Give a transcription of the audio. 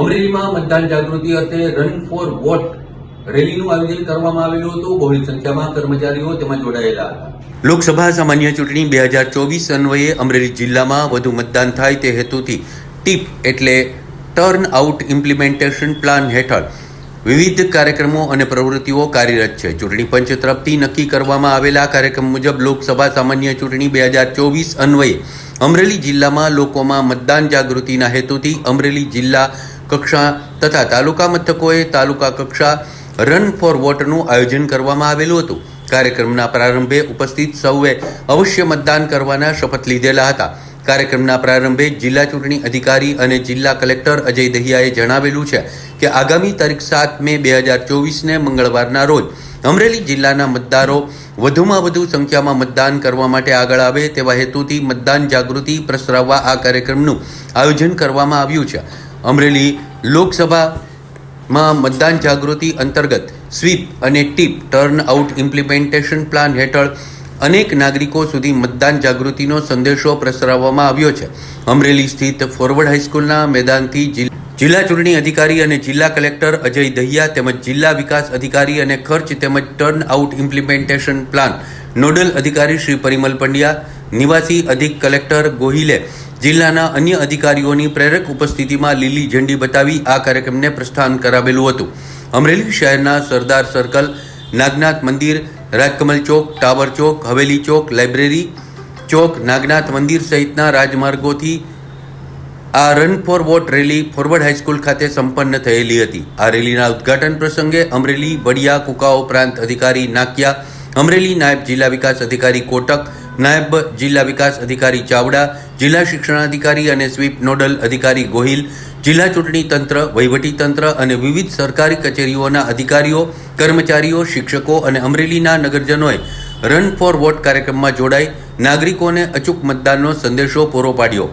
અમરેલીમાં મતદાન જાગૃતિ અર્થે રન ફોર વોટ રેલીનું આયોજન કરવામાં આવેલું હતું. બહોળી સંખ્યામાં કર્મચારીઓ તેમાં જોડાયેલા હતા. લોકસભા સામાન્ય ચૂંટણી બે હજાર ચોવીસ અન્વયે અમરેલી જિલ્લામાં વધુ મતદાન થાય તે હેતુથી ટીપ એટલે ટર્ન આઉટ ઇમ્પ્લિમેન્ટેશન પ્લાન હેઠળ વિવિધ કાર્યક્રમો અને પ્રવૃત્તિઓ કાર્યરત છે. ચૂંટણી પંચ તરફથી નક્કી કરવામાં આવેલા કાર્યક્રમ મુજબ લોકસભા સામાન્ય ચૂંટણી બે હજાર ચોવીસ અન્વયે અમરેલી જિલ્લામાં લોકોમાં મતદાન જાગૃતિના હેતુથી અમરેલી જિલ્લા કક્ષા તથા તાલુકા મથકોએ તાલુકા કક્ષા રન ફોર વોટનું આયોજન કરવામાં આવેલું હતું. કાર્યક્રમના પ્રારંભે ઉપસ્થિત સૌએ અવશ્ય મતદાન કરવાના શપથ લીધેલા હતા. કાર્યક્રમના પ્રારંભે જિલ્લા ચૂંટણી અધિકારી અને જિલ્લા કલેક્ટર અજય દહિયાએ જણાવેલું છે કે આગામી તારીખ સાત મે બે હજાર ચોવીસને મંગળવારના રોજ અમરેલી જિલ્લાના મતદારો વધુમાં વધુ સંખ્યામાં મતદાન કરવા માટે આગળ આવે તેવા હેતુથી મતદાન જાગૃતિ પ્રસરાવવા આ કાર્યક્રમનું આયોજન કરવામાં આવ્યું છે. અમરેલી લોકસભામાં મતદાન જાગૃતિ અંતર્ગત સ્વીપ અને TIP turn out implementation plan હેઠળ અનેક નાગરિકો સુધી મતદાન જાગૃતિનો સંદેશો પ્રસરાવવામાં આવ્યો છે. અમરેલી સ્થિત ફોરવર્ડ હાઈસ્કૂલના મેદાનથી જિલ્લા ચૂંટણી અધિકારી અને જિલ્લા કલેક્ટર અજય દહિયા તેમજ જિલ્લા વિકાસ અધિકારી અને ખર્ચ તેમજ turn out implementation plan nodal અધિકારી શ્રી પરિમલ પંડ્યા, નિવાસી અધિક કલેક્ટર ગોહિલે જિલ્લાના અન્ય અધિકારીઓની પ્રેરક ઉપસ્થિતિમાં લીલી ઝંડી બતાવી આ કાર્યક્રમને પ્રસ્થાન કરાવેલું હતું. અમરેલી શહેરના Sardar circle, Nagnath Mandir, Rajkamal chowk, tower chowk, Haveli chowk, library chowk, Nagnath મંદિર સહિતના રાજમાર્ગોથી આ run for vote rally forward high school ખાતે સંપન્ન થયેલી હતી. આ રેલીના ઉદ્ઘાટન પ્રસંગે અમરેલી, વડિયા, કુકાઓ પ્રાંત અધિકારી નાકિયા, અમરેલી નાયબ જિલ્લા વિકાસ અધિકારી કોટક, નાયબ જિલ્લા વિકાસ અધિકારી ચાવડા જિલ્લા શિક્ષણાધિકારી અને સ્વીપ નોડલ અધિકારી ગોહિલ, જિલ્લા ચૂંટણી તંત્ર, વહીવટી તંત્ર અને વિવિધ સરકારી કચેરીઓના અધિકારીઓ, કર્મચારીઓ, શિક્ષકો અને અમરેલીના નગરજનોએ રન ફોર વોટ કાર્યક્રમમાં જોડાઈ નાગરિકોને અચૂક મતદાનનો સંદેશો પૂરો પાડ્યો.